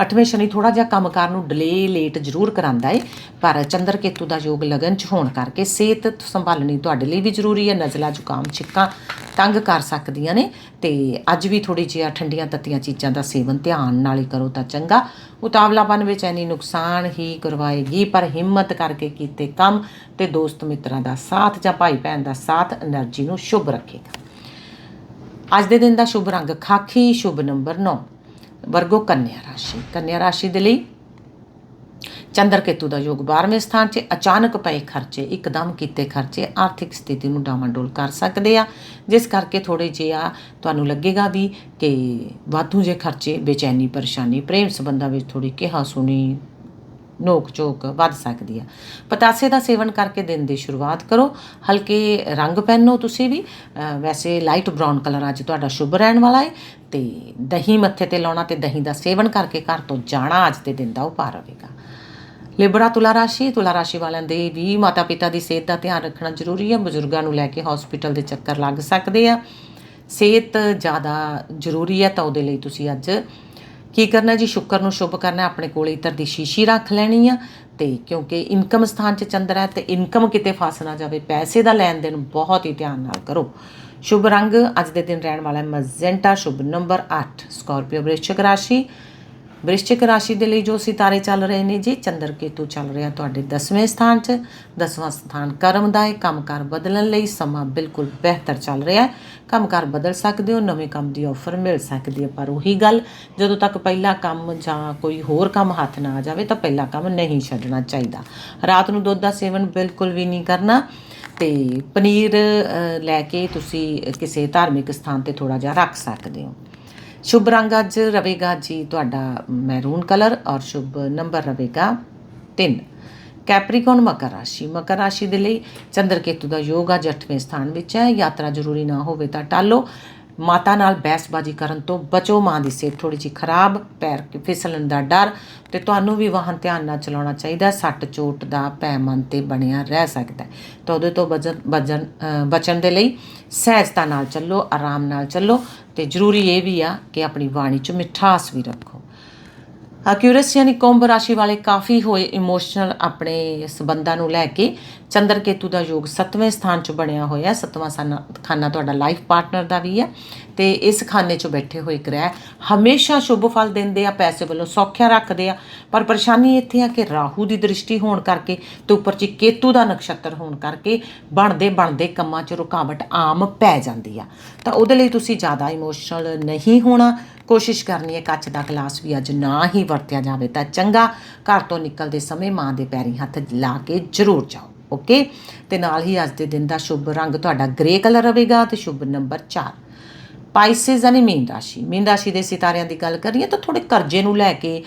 8ਵੇਂ ਸ਼ਨੀ ਥੋੜਾ ਜਿਹਾ ਕੰਮਕਾਰ ਨੂੰ ਡਿਲੇ ਲੇਟ ਜ਼ਰੂਰ ਕਰਾਂਦਾ ਏ, ਪਰ ਚੰਦਰ ਕੇਤੂ ਦਾ ਯੋਗ ਲਗਨ 'ਚ ਹੋਣ ਕਰਕੇ ਸਿਹਤ ਸੰਭਾਲਣੀ ਤੁਹਾਡੇ ਲਈ ਵੀ ਜ਼ਰੂਰੀ ਹੈ। ਨਜ਼ਲਾ, ਜ਼ੁਕਾਮ, ਛਿੱਕਾਂ ਤੰਗ ਕਰ ਸਕਦੀਆਂ ਨੇ ਤੇ ਅੱਜ ਵੀ ਥੋੜੀ ਜਿਹਾ ਠੰਡੀਆਂ ਤੱਤੀਆਂ ਚੀਜ਼ਾਂ ਦਾ ਸੇਵਨ ਧਿਆਨ ਨਾਲ ਹੀ ਕਰੋ ਤਾਂ ਚੰਗਾ। ਉਤਾਵਲਾਪਨ ਵਿੱਚ ਐਨੀ ਨੁਕਸਾਨ ਹੀ ਕਰਵਾਏਗੀ, ਪਰ ਹਿੰਮਤ ਕਰਕੇ ਕੀਤੇ ਕੰਮ ਤੇ ਦੋਸਤ ਮਿੱਤਰਾਂ ਦਾ ਸਾਥ ਜਾਂ ਭਾਈ ਭੈਣ ਦਾ ਸਾਥ એનર્ਜੀ ਨੂੰ ਸ਼ੁਭ ਰੱਖੇਗਾ। ਅੱਜ ਦੇ ਦਿਨ ਦਾ ਸ਼ੁਭ ਰੰਗ ਖਾਖੀ ਸ਼ੁਭ ਨੰਬਰ 9 ਵਰਗੋ ਕੰਨਿਆ ਰਾਸ਼ੀ। ਕੰਨਿਆ ਰਾਸ਼ੀ ਦੇ ਲਈ ਚੰਦਰ ਕੇਤੂ ਦਾ ਯੋਗ 12ਵੇਂ ਸਥਾਨ 'ਚ ਅਚਾਨਕ ਪਏ ਖਰਚੇ, ਇੱਕਦਮ ਕੀਤੇ ਖਰਚੇ, ਆਰਥਿਕ ਸਥਿਤੀ ਨੂੰ ਡਾਵਾਂਡੋਲ ਕਰ ਸਕਦੇ ਆ। ਜਿਸ ਕਰਕੇ ਥੋੜੇ ਜਿਹਾ ਤੁਹਾਨੂੰ ਲੱਗੇਗਾ ਵੀ ਕਿ ਵਾਧੂ ਜੇ ਖਰਚੇ, ਬੇਚੈਨੀ, ਪਰੇਸ਼ਾਨੀ, ਪ੍ਰੇਮ ਸੰਬੰਧਾਂ ਵਿੱਚ ਥੋੜੀ ਕਿਹਾ ਸੁਣੀ, ਨੋਕ ਝੋਕ ਵੱਧ ਸਕਦੀ ਆ। ਪਤਾਸੇ ਦਾ ਸੇਵਨ ਕਰਕੇ ਦਿਨ ਦੀ ਸ਼ੁਰੂਆਤ ਕਰੋ। ਹਲਕੇ ਰੰਗ ਪਹਿਨੋ ਤੁਸੀਂ ਵੀ। ਵੈਸੇ ਲਾਈਟ ਬ੍ਰਾਊਨ ਕਲਰ ਅੱਜ ਤੁਹਾਡਾ ਸ਼ੁਭ ਰਹਿਣ ਵਾਲਾ ਹੈ ਤੇ ਦਹੀਂ ਮੱਥੇ ਤੇ ਲਾਉਣਾ ਤੇ ਦਹੀਂ ਦਾ ਸੇਵਨ ਕਰਕੇ ਘਰ ਤੋਂ ਜਾਣਾ ਅੱਜ ਦੇ ਦਿਨ ਦਾ ਉਪਾਅ ਰਹੇਗਾ। ਲਿਬਰਾ ਤੁਲਾ ਰਾਸ਼ੀ ਤੁਲਾ ਰਾਸ਼ੀ ਵਾਲਿਆਂ ਦੇ ਵੀ ਮਾਤਾ ਪਿਤਾ ਦੀ ਸਿਹਤ ਦਾ ਧਿਆਨ ਰੱਖਣਾ ਜ਼ਰੂਰੀ ਹੈ ਬਜ਼ੁਰਗਾਂ ਨੂੰ ਲੈ ਕੇ ਹਸਪੀਟਲ ਦੇ ਚੱਕਰ ਲੱਗ ਸਕਦੇ ਆ। ਸਿਹਤ ਜ਼ਿਆਦਾ ਜ਼ਰੂਰੀ ਹੈ ਤਾਂ ਉਹਦੇ ਲਈ ਤੁਸੀਂ ਅੱਜ ਕੀ ਕਰਨਾ ਜੀ? ਸ਼ੁਕਰ ਨੂੰ ਸ਼ੁਭ ਕਰਨਾ, ਆਪਣੇ ਕੋਲ ਇਤਰ ਦੀ ਸ਼ੀਸ਼ੀ ਰੱਖ ਲੈਣੀ ਆ। ਤੇ ਕਿਉਂਕਿ ਇਨਕਮ ਸਥਾਨ 'ਚ ਚੰਦਰ ਹੈ ਤੇ ਇਨਕਮ ਕਿਤੇ ਫਸ ਨਾ ਜਾਵੇ, ਪੈਸੇ ਦਾ ਲੈਣ ਦੇਣ ਬਹੁਤ ਹੀ ਧਿਆਨ ਨਾਲ ਕਰੋ। ਸ਼ੁਭ ਰੰਗ, ਅੱਜ ਦੇ ਦਿਨ ਰਹਿਣ ਵਾਲਾ ਹੈ ਮਜ਼ੈਂਟਾ। ਸ਼ੁਭ ਨੰਬਰ 8 ਸਕਾਰਪੀਓ ਵ੍ਰਿਸ਼ਚਿਕ ਰਾਸ਼ੀ। ਵ੍ਰਿਸ਼ਚਿਕ ਰਾਸ਼ੀ ਦੇ ਲਈ ਜੋ ਸਿਤਾਰੇ ਚੱਲ ਰਹੇ ਨੇ ਜੀ, ਚੰਦਰ ਕੇਤੂ ਚੱਲ ਰਿਹਾ ਤੁਹਾਡੇ 10ਵੇਂ ਸਥਾਨ 'ਚ। 10ਵਾਂ ਸਥਾਨ ਕਰਮ ਦਾ ਹੈ, ਕੰਮਕਾਰ ਬਦਲਣ ਲਈ ਸਮਾਂ ਬਿਲਕੁਲ ਬਿਹਤਰ ਚੱਲ ਰਿਹਾ ਹੈ। ਕੰਮਕਾਰ ਬਦਲ ਸਕਦੇ ਹੋ, ਨਵੇਂ ਕੰਮ ਦੀ ਆਫਰ ਮਿਲ ਸਕਦੀ ਹੈ, ਪਰ ਉਹੀ ਗੱਲ, ਜਦੋਂ ਤੱਕ ਪਹਿਲਾ ਕੰਮ ਜਾਂ ਕੋਈ ਹੋਰ ਕੰਮ ਹੱਥ ਨਾ ਆ ਜਾਵੇ, ਤਾਂ ਪਹਿਲਾ ਕੰਮ ਨਹੀਂ ਛੱਡਣਾ ਚਾਹੀਦਾ। ਰਾਤ ਨੂੰ ਦੁੱਧ ਦਾ ਸੇਵਨ ਬਿਲਕੁਲ ਵੀ ਨਹੀਂ ਕਰਨਾ। ਤੇ ਪਨੀਰ ਲੈ ਕੇ ਤੁਸੀਂ ਕਿਸੇ ਧਾਰਮਿਕ ਸਥਾਨ ਤੇ ਥੋੜਾ ਜਿਹਾ ਰੱਖ ਸਕਦੇ ਹੋ। ਸ਼ੁਭ ਰੰਗ ਅੱਜ ਰਵੇਗਾ ਜੀ ਤੁਹਾਡਾ ਮੈਰੂਨ ਕਲਰ ਔਰ ਸ਼ੁਭ ਨੰਬਰ ਰਵੇਗਾ 3 ਕੈਪਰੀਕੌਨ ਮਕਰ ਰਾਸ਼ੀ। ਮਕਰ ਰਾਸ਼ੀ ਦੇ ਲਈ ਚੰਦਰ ਕੇਤੂ ਦਾ ਯੋਗ ਅੱਜ 8ਵੇਂ ਸਥਾਨ ਵਿੱਚ ਹੈ। ਯਾਤਰਾ ਜ਼ਰੂਰੀ ਨਾ ਹੋਵੇ ਤਾਂ ਟਾਲੋ। ਮਾਤਾ ਨਾਲ ਬਹਿਸਬਾਜ਼ੀ ਕਰਨ ਤੋਂ ਬਚੋ, ਮਾਂ ਦੀ ਸਿਹਤ ਥੋੜੀ ਜਿਹੀ ਖਰਾਬ, ਪੈਰ ਫਿਸਲਣ ਦਾ ਡਰ ਤੇ ਤੁਹਾਨੂੰ ਵੀ ਵਾਹਨ ਧਿਆਨ ਨਾਲ ਚਲਾਉਣਾ ਚਾਹੀਦਾ, ਸੱਟ ਚੋਟ ਦਾ ਪੈ ਤੇ ਬਣਿਆ ਰਹਿ ਸਕਦਾ ਤਾਂ ਉਹਦੇ ਤੋਂ ਬਚਣ ਬਚਣ ਬਚਣ ਦੇ ਲਈ ਸਹਿਜਤਾ ਨਾਲ ਚੱਲੋ, ਆਰਾਮ ਨਾਲ ਚੱਲੋ ਤੇ ਜ਼ਰੂਰੀ ਇਹ ਵੀ ਆ ਕਿ ਆਪਣੀ ਬਾਣੀ 'ਚ ਮਿਠਾਸ ਵੀ ਰੱਖੋ। ਅਕਿਊਰਸ ਯਾਨੀ ਕੁੰਭ ਰਾਸ਼ੀ ਵਾਲੇ ਕਾਫੀ ਹੋਏ ਇਮੋਸ਼ਨਲ ਆਪਣੇ ਸਬੰਧਾਂ ਨੂੰ ਲੈ ਕੇ। ਚੰਦਰ ਕੇਤੂ ਦਾ ਯੋਗ 7ਵੇਂ ਸਥਾਨ 'ਚ ਬਣਿਆ ਹੋਇਆ 7ਵਾਂ ਸਾਨਾ- ਖਾਨਾ ਤੁਹਾਡਾ ਲਾਈਫ ਪਾਰਟਨਰ ਦਾ ਵੀ ਹੈ ਤੇ ਇਸ ਖਾਨੇ 'ਚ ਬੈਠੇ ਹੋਏ ਗ੍ਰਹਿ ਹਮੇਸ਼ਾ ਸ਼ੁਭ ਫਲ ਦਿੰਦੇ ਆ, ਪੈਸੇ ਵੱਲੋਂ ਸੌਖਿਆ ਰੱਖਦੇ ਆ, ਪਰ ਪਰੇਸ਼ਾਨੀ ਇੱਥੇ ਆ ਕਿ ਰਾਹੂ ਦੀ ਦ੍ਰਿਸ਼ਟੀ ਹੋਣ ਕਰਕੇ ਤੇ ਉੱਪਰ 'ਚ ਕੇਤੂ ਦਾ ਨਕਸ਼ਤਰ ਹੋਣ ਕਰਕੇ ਬਣਦੇ ਬਣਦੇ ਕੰਮਾਂ 'ਚ ਰੁਕਾਵਟ ਆਮ ਪੈ ਜਾਂਦੀ ਆ। ਤਾਂ ਉਹਦੇ ਲਈ ਤੁਸੀਂ ਜ਼ਿਆਦਾ ਇਮੋਸ਼ਨਲ ਨਹੀਂ ਹੋਣਾ ਕੋਸ਼ਿਸ਼ ਕਰਨੀ ਹੈ ਕੱਚ ਦਾ ਗਲਾਸ ਵੀ ਅੱਜ ਨਾ ਹੀ ਵਰਤਿਆ ਜਾਵੇ ਤਾਂ ਚੰਗਾ ਘਰ ਤੋਂ ਨਿਕਲਦੇ ਸਮੇਂ ਮਾਂ ਦੇ ਪੈਰੀ ਹੱਥ ਲਾ ਕੇ ਜ਼ਰੂਰ ਜਾਓ ਓਕੇ ਤੇ ਨਾਲ ਹੀ ਅੱਜ ਦੇ ਦਿਨ ਦਾ ਸ਼ੁਭ ਰੰਗ ਤੁਹਾਡਾ ਗ੍ਰੇ ਕਲਰ ਰਹੇਗਾ ਤੇ ਸ਼ੁਭ ਨੰਬਰ 4 ਪਾਈਸਿਸ ਯਾਨੀ ਮੀਨ ਰਾਸ਼ੀ। ਮੀਨ ਰਾਸ਼ੀ ਦੇ ਸਿਤਾਰਿਆਂ ਦੀ ਗੱਲ ਕਰੀਏ ਤਾਂ ਥੋੜੇ ਕਰਜ਼ੇ ਨੂੰ ਲੈ ਕੇ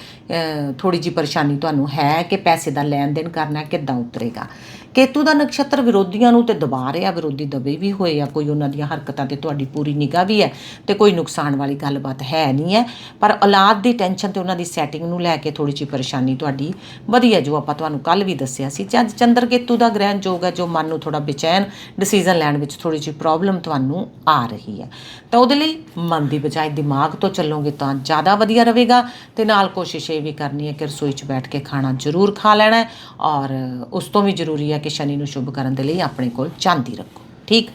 ਥੋੜੀ ਜੀ ਪਰੇਸ਼ਾਨੀ ਤੁਹਾਨੂੰ ਹੈ ਕਿ ਪੈਸੇ ਦਾ ਲੈਣ ਦੇਣ ਕਰਨਾ ਕਿੱਦਾਂ ਉਤਰੇਗਾ। ਕੇਤੂ ਦਾ ਨਕਸ਼ਤਰ ਵਿਰੋਧੀਆਂ ਨੂੰ ਤੇ ਦਬਾ ਰਿਹਾ, ਵਿਰੋਧੀ ਦਬੇ ਵੀ ਹੋਏ ਆ, ਕੋਈ ਉਹਨਾਂ ਦੀਆਂ ਹਰਕਤਾਂ ਤੇ ਤੁਹਾਡੀ ਪੂਰੀ ਨਿਗਾਹ ਵੀ ਹੈ ਤੇ ਕੋਈ ਨੁਕਸਾਨ ਵਾਲੀ ਗੱਲਬਾਤ ਹੈ ਨਹੀਂ ਹੈ। ਪਰ ਔਲਾਦ ਦੀ ਟੈਨਸ਼ਨ ਤੇ ਉਹਨਾਂ ਦੀ ਸੈਟਿੰਗ ਨੂੰ ਲੈ ਕੇ ਥੋੜੀ ਜਿਹੀ ਪਰੇਸ਼ਾਨੀ ਤੁਹਾਡੀ ਵਧੀਆ ਜੋ ਆਪਾਂ ਤੁਹਾਨੂੰ ਕੱਲ ਵੀ ਦੱਸਿਆ ਸੀ। ਜਦ ਚੰਦਰ ਕੇਤੂ ਦਾ ਗ੍ਰਹਿਣ ਯੋਗ ਹੈ, ਜੋ ਮਨ ਨੂੰ ਥੋੜਾ ਬੇਚੈਨ ਡਿਸੀਜਨ ਲੈਣ ਵਿੱਚ ਥੋੜੀ ਜਿਹੀ ਪ੍ਰੋਬਲਮ ਤੁਹਾਨੂੰ ਆ ਰਹੀ ਹੈ। ਤਾਂ ਉਹਦੇ ਲਈ ਮਨ ਦੀ ਬਜਾਏ ਦਿਮਾਗ ਤੋਂ ਚੱਲੋਗੇ ਤਾਂ ਜ਼ਿਆਦਾ ਵਧੀਆ ਰਹੇਗਾ ਤੇ ਨਾਲ ਕੋਸ਼ਿਸ਼ ਇਹ ਵੀ ਕਰਨੀ ਹੈ ਕਿ ਰਸੋਈ 'ਚ ਬੈਠ ਕੇ ਖਾਣਾ ਜ਼ਰੂਰ ਖਾ ਲੈਣਾ ਔਰ ਉਸ ਤੋਂ ਵੀ ਜ਼ਰੂਰੀ ਹੈ ਕਿ ਸ਼ਨੀ ਨੂੰ ਸ਼ੁਭ ਕਰਨ ਦੇ ਲਈ ਆਪਣੇ ਕੋਲ ਚਾਂਦੀ ਰੱਖੋ ਠੀਕ?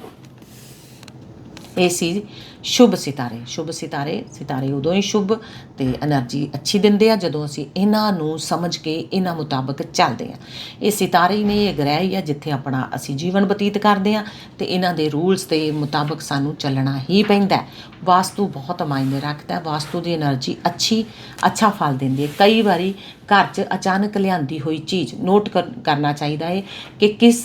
ਇਹ ਸੀ ਸ਼ੁਭ ਸਿਤਾਰੇ ਸ਼ੁਭ ਸਿਤਾਰੇ ਸਿਤਾਰੇ ਉਦੋਂ ਹੀ ਸ਼ੁਭ ਤੇ એનર્ਜੀ ਅੱਛੀ ਦਿੰਦੇ ਆ, ਜਦੋਂ ਅਸੀਂ ਇਹਨਾਂ ਨੂੰ ਸਮਝ ਕੇ ਇਹਨਾਂ ਮੁਤਾਬਕ ਚੱਲਦੇ ਆ। ਇਹ ਸਿਤਾਰੇ ਨੇ, ਇਹ ਗ੍ਰਹਿ ਹੀ ਆ, ਜਿੱਥੇ ਆਪਣਾ ਅਸੀਂ ਜੀਵਨ ਬਤੀਤ ਕਰਦੇ ਆ ਤੇ ਇਹਨਾਂ ਦੇ ਰੂਲਸ ਤੇ ਮੁਤਾਬਕ ਸਾਨੂੰ ਚੱਲਣਾ ਹੀ ਪੈਂਦਾ ਵਾਸਤੂ ਬਹੁਤ ਮਾਇਨੇ ਰੱਖਦਾ ਵਾਸਤੂ ਦੀ એનર્ਜੀ ਅੱਛੀ, ਅੱਛਾ ਫਲ ਦਿੰਦੀ ਹੈ। ਕਈ ਵਾਰੀ ਘਰ 'ਚ ਅਚਾਨਕ ਲਿਆਂਦੀ ਹੋਈ ਚੀਜ਼ ਨੋਟ ਕਰਨਾ ਚਾਹੀਦਾ ਹੈ ਕਿ ਕਿਸ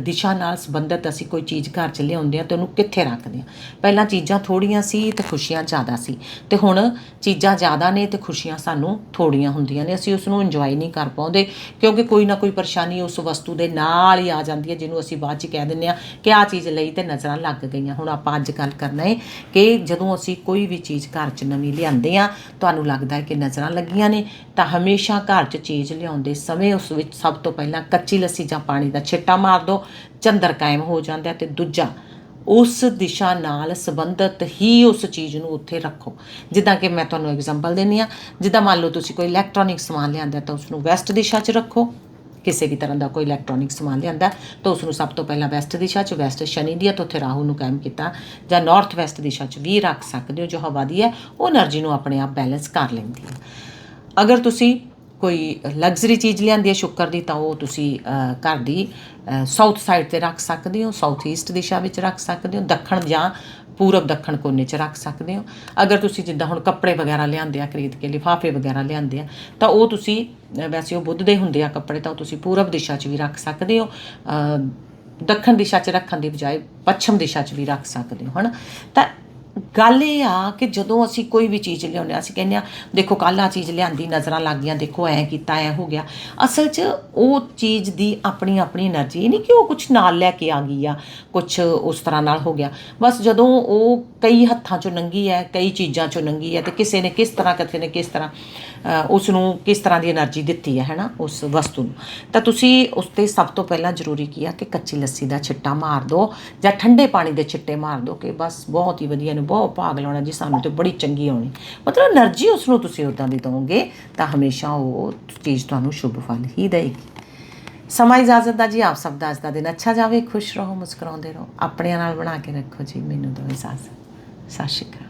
ਦਿਸ਼ਾ ਨਾਲ ਸੰਬੰਧਿਤ ਅਸੀਂ ਕੋਈ ਚੀਜ਼ ਘਰ 'ਚ ਲਿਆਉਂਦੇ ਆ ਤੇ ਉਹਨੂੰ ਕਿੱਥੇ ਰੱਖਦੇ ਆ। ਪਹਿਲਾਂ ਚੀਜ਼ਾਂ ਥੋੜੀਆਂ ਸੀ ਤੇ ਖੁਸ਼ੀਆਂ ਜ਼ਿਆਦਾ ਸੀ। ਤੇ ਹੁਣ ਚੀਜ਼ਾਂ ਜ਼ਿਆਦਾ ਨੇ ਤੇ ਖੁਸ਼ੀਆਂ ਸਾਨੂੰ ਥੋੜੀਆਂ ਹੁੰਦੀਆਂ ਨੇ। ਅਸੀਂ ਉਸ ਨੂੰ ਇੰਜੋਏ ਨਹੀਂ ਕਰ ਪਾਉਂਦੇ ਕਿਉਂਕਿ ਕੋਈ ਨਾ ਕੋਈ ਪਰੇਸ਼ਾਨੀ ਉਸ ਵਸਤੂ ਦੇ ਨਾਲ ਹੀ ਆ ਜਾਂਦੀ ਹੈ ਜਿਹਨੂੰ ਅਸੀਂ ਬਾਅਦ ਚ ਕਹਿ ਦਿੰਦੇ ਆ ਕਿ ਆ ਚੀਜ਼ ਲਈ ਤੇ ਨਜ਼ਰਾਂ ਲੱਗ ਗਈਆਂ। ਹੁਣ ਆਪਾਂ ਅੱਜ ਗੱਲ ਕਰਨਾ ਹੈ ਕਿ ਜਦੋਂ ਅਸੀਂ ਕੋਈ ਵੀ ਚੀਜ਼ ਘਰ 'ਚ ਨਵੀਂ ਲਿਆਂਦੇ ਆ ਤੁਹਾਨੂੰ ਲੱਗਦਾ ਹੈ ਕਿ ਨਜ਼ਰਾਂ ਲੱਗੀਆਂ ਨੇ, ਤਾਂ ਹਮੇਸ਼ਾ ਘਰ 'ਚ ਚੀਜ਼ ਲਿਆਉਂਦੇ ਸਮੇਂ ਉਸ ਵਿੱਚ ਸਭ ਤੋਂ ਪਹਿਲਾਂ ਕੱਚੀ ਲੱਸੀ ਜਾਂ ਪਾਣੀ ਦਾ ਛਿੱਟਾ ਮਾਰ ਦਿਓ, ਚੰਦਰ ਕਾਇਮ ਹੋ ਜਾਂਦਾ ਹੈ ਤੇ ਦੂਜਾ ਉਸ ਦਿਸ਼ਾ ਨਾਲ ਸੰਬੰਧਿਤ ਹੀ ਉਸ ਚੀਜ਼ ਨੂੰ ਉੱਥੇ ਰੱਖੋ। ਜਿੱਦਾਂ ਕਿ ਮੈਂ ਤੁਹਾਨੂੰ ਐਗਜ਼ਾਮਪਲ ਦਿੰਨੀ ਆ ਜਿੱਦਾਂ ਮੰਨ ਲਓ ਤੁਸੀਂ ਕੋਈ ਇਲੈਕਟ੍ਰੋਨਿਕ ਸਮਾਨ ਲਿਆਂਦਾ ਤਾਂ ਉਸ ਨੂੰ ਵੈਸਟ ਦਿਸ਼ਾ 'ਚ ਰੱਖੋ। ਕਿਸੇ ਵੀ ਤਰ੍ਹਾਂ ਦਾ ਕੋਈ ਇਲੈਕਟ੍ਰੋਨਿਕ ਸਮਾਨ ਲਿਆਂਦਾ ਤਾਂ ਉਸ ਨੂੰ ਸਭ ਤੋਂ ਪਹਿਲਾਂ ਵੈਸਟ ਦਿਸ਼ਾ 'ਚ ਵੈਸਟ ਸ਼ਨੀ ਦੀ ਹੈ ਤਾਂ ਉੱਥੇ ਰਾਹੂ ਨੂੰ ਕਾਇਮ ਕੀਤਾ ਜਾਂ ਨਾਰਥ ਵੈਸਟ ਦਿਸ਼ਾ 'ਚ ਵੀ ਰੱਖ ਸਕਦੇ ਹੋ ਜੋ ਹਵਾ ਦੀ ਹੈ, ਉਹ એનર્ਜੀ ਨੂੰ ਆਪਣੇ ਆਪ ਬੈਲੈਂਸ ਕਰ ਲੈਂਦੀ ਹੈ। ਅਗਰ ਤੁਸੀਂ ਕੋਈ ਲਗਜ਼ਰੀ ਚੀਜ਼ ਲਿਆਂਦੀ ਹੈ ਸ਼ੁੱਕਰ ਦੀ, ਤਾਂ ਉਹ ਤੁਸੀਂ ਘਰ ਦੀ ਸਾਊਥ ਸਾਈਡ ਤੇ ਰੱਖ ਸਕਦੇ ਹੋ ਸਾਊਥ ਈਸਟ ਦਿਸ਼ਾ ਵਿੱਚ ਰੱਖ ਸਕਦੇ ਹੋ, ਦੱਖਣ ਜਾਂ ਪੂਰਬ ਦੱਖਣ ਕੋਨੇ 'ਚ ਰੱਖ ਸਕਦੇ ਹੋ। ਅਗਰ ਤੁਸੀਂ ਜਿੱਦਾਂ ਹੁਣ ਕੱਪੜੇ ਵਗੈਰਾ ਲਿਆਂਦੇ ਆ, ਖਰੀਦ ਕੇ ਲਿਫਾਫੇ ਵਗੈਰਾ ਲਿਆਂਦੇ ਆ, ਤਾਂ ਉਹ ਤੁਸੀਂ ਵੈਸੇ ਉਹ ਬੁੱਧ ਦੇ ਹੁੰਦੇ ਆ ਕੱਪੜੇ, ਤਾਂ ਉਹ ਤੁਸੀਂ ਪੂਰਬ ਦਿਸ਼ਾ 'ਚ ਵੀ ਰੱਖ ਸਕਦੇ ਹੋ ਦੱਖਣ ਦਿਸ਼ਾ 'ਚ ਰੱਖਣ ਦੀ ਬਜਾਏ ਪੱਛਮ ਦਿਸ਼ਾ 'ਚ ਵੀ ਰੱਖ ਸਕਦੇ ਹੋ, ਹਨਾ? ਤਾਂ ਗੱਲ ਇਹ ਆ ਕਿ ਜਦੋਂ ਅਸੀਂ ਕੋਈ ਵੀ ਚੀਜ਼ ਲਿਆਉਂਦੇ ਆ, ਅਸੀਂ ਕਹਿੰਦੇ ਆ, ਦੇਖੋ ਕੱਲ ਆ ਚੀਜ਼ ਲਿਆਂਦੀ, ਨਜ਼ਰਾਂ ਲੱਗ ਗਈਆਂ, ਦੇਖੋ ਐ ਕੀਤਾ, ਐ ਹੋ ਗਿਆ। ਅਸਲ 'ਚ ਉਹ ਚੀਜ਼ ਦੀ ਆਪਣੀ ਆਪਣੀ એનર્ਜੀ ਨਹੀਂ ਕਿ ਉਹ ਕੁਝ ਨਾਲ ਲੈ ਕੇ ਆ ਗਈ ਆ ਕੁਝ ਉਸ ਤਰ੍ਹਾਂ ਨਾਲ ਹੋ ਗਿਆ। ਬਸ ਜਦੋਂ ਉਹ ਕਈ ਹੱਥਾਂ 'ਚੋਂ ਨੰਗੀ ਐ, ਕਈ ਚੀਜ਼ਾਂ 'ਚੋਂ ਨੰਗੀ ਐ, ਤੇ ਕਿਸੇ ਨੇ ਕਿਸ ਤਰ੍ਹਾਂ, ਕਿਸੇ ਨੇ ਕਿਸ ਤਰ੍ਹਾਂ ਉਸ ਨੂੰ ਕਿਸ ਤਰ੍ਹਾਂ ਦੀ એનર્ਜੀ ਦਿੱਤੀ ਹੈ ਹੈਨਾ, ਉਸ ਵਸਤੂ ਨੂੰ। ਤਾਂ ਤੁਸੀਂ ਉਸ ਤੇ ਸਭ ਤੋਂ ਪਹਿਲਾਂ ਜ਼ਰੂਰੀ ਕੀ ਆ ਕਿ ਕੱਚੀ ਲੱਸੀ ਦਾ ਛਿੱਟਾ ਮਾਰ ਦਿਓ ਜਾਂ ਠੰਡੇ ਪਾਣੀ ਦੇ ਛਿੱਟੇ ਮਾਰ ਦਿਓ ਕਿ ਬਸ ਬਹੁਤ ਹੀ ਵਧੀਆ ਨੂੰ ਬਹੁਤ ਭਾਗ ਲਾਉਣਾ ਜੀ, ਸਾਨੂੰ ਤੇ ਬੜੀ ਚੰਗੀ ਆਉਣੀ। ਮਤਲਬ એનર્ਜੀ ਉਸ ਨੂੰ ਤੁਸੀਂ ਉਦਾਂ ਦੀ ਦੋਗੇ ਤਾਂ ਹਮੇਸ਼ਾ ਉਹ ਚੀਜ਼ ਤੁਹਾਨੂੰ ਸ਼ੁਭ ਫਲ ਹੀ ਦੇਗੀ ਸਮਾਂ ਇਜਾਜ਼ਤ ਦਾ ਜੀ, ਆਪ ਸਭ ਦਾ ਅੱਜ ਦਾ ਦਿਨ ਅੱਛਾ ਜਾਵੇ, ਖੁਸ਼ ਰਹੋ, ਮੁਸਕਰਾਉਂਦੇ ਰਹੋ। ਆਪਣਿਆਂ ਨਾਲ ਬਣਾ ਕੇ ਰੱਖੋ ਜੀ, ਮੈਨੂੰ ਦੋ ਇਜਾਜ਼ਤ। ਸਤਿ ਸ਼੍ਰੀ ਅਕਾਲ।